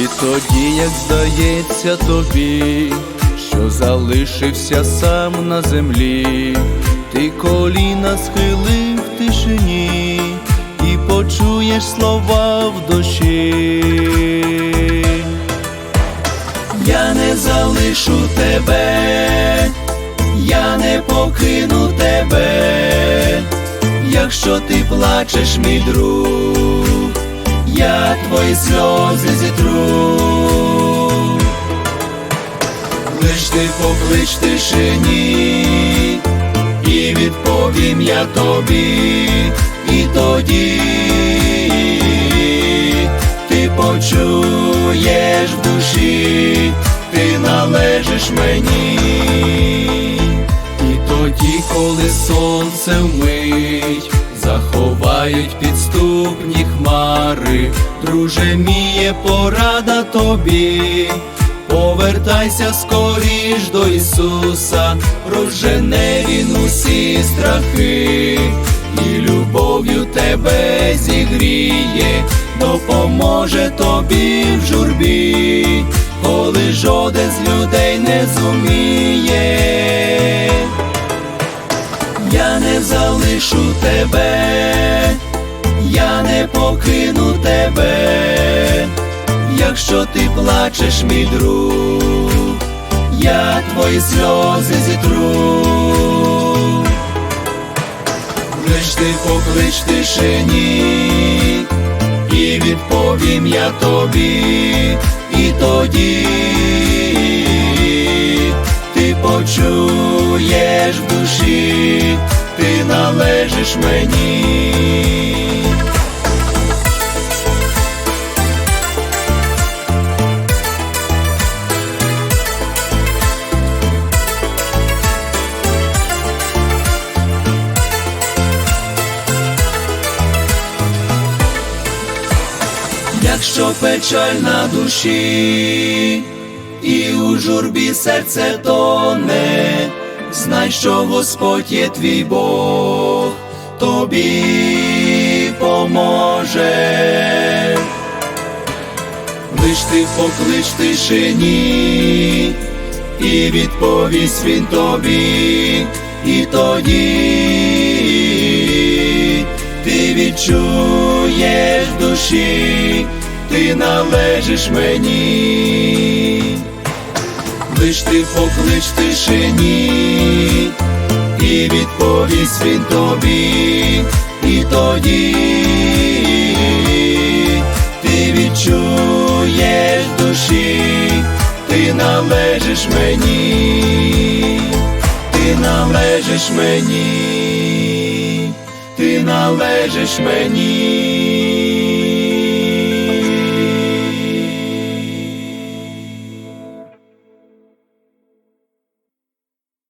І тоді, як здається тобі, що залишився сам на землі, ти коліна схилив в тишині і почуєш слова в душі. Я не залишу тебе, я не покину тебе, якщо ти плачеш, мій друг, я твої сльози зітру. Лиш ти поклич тишині, і відповім я тобі, і тоді ти почуєш в душі, ти належиш мені. І тоді, коли сонце вмить, заховають підступні хмари, друже міє порада тобі. Повертайся скоріш до Ісуса, розжене він усі страхи, і любов'ю тебе зігріє, допоможе тобі в журбі, коли жоден з людей не зуміє. Залишу тебе, я не покину тебе, якщо ти плачеш, мій друг, я твої сльози зітру. Лиш ти поклич тишині, і відповім я тобі, і тоді належиш мені. Якщо печаль на душі, і у журбі серце тоне, знай, що Господь є твій Бог, тобі поможе. Лиш ти поклич тишині, і відповість він тобі, і тоді ти відчуєш душі, ти належиш мені. Лиш ти поклич тишині, і відповість він тобі, і тоді ти відчуєш душі, ти належиш мені, ти належиш мені, ти належиш мені.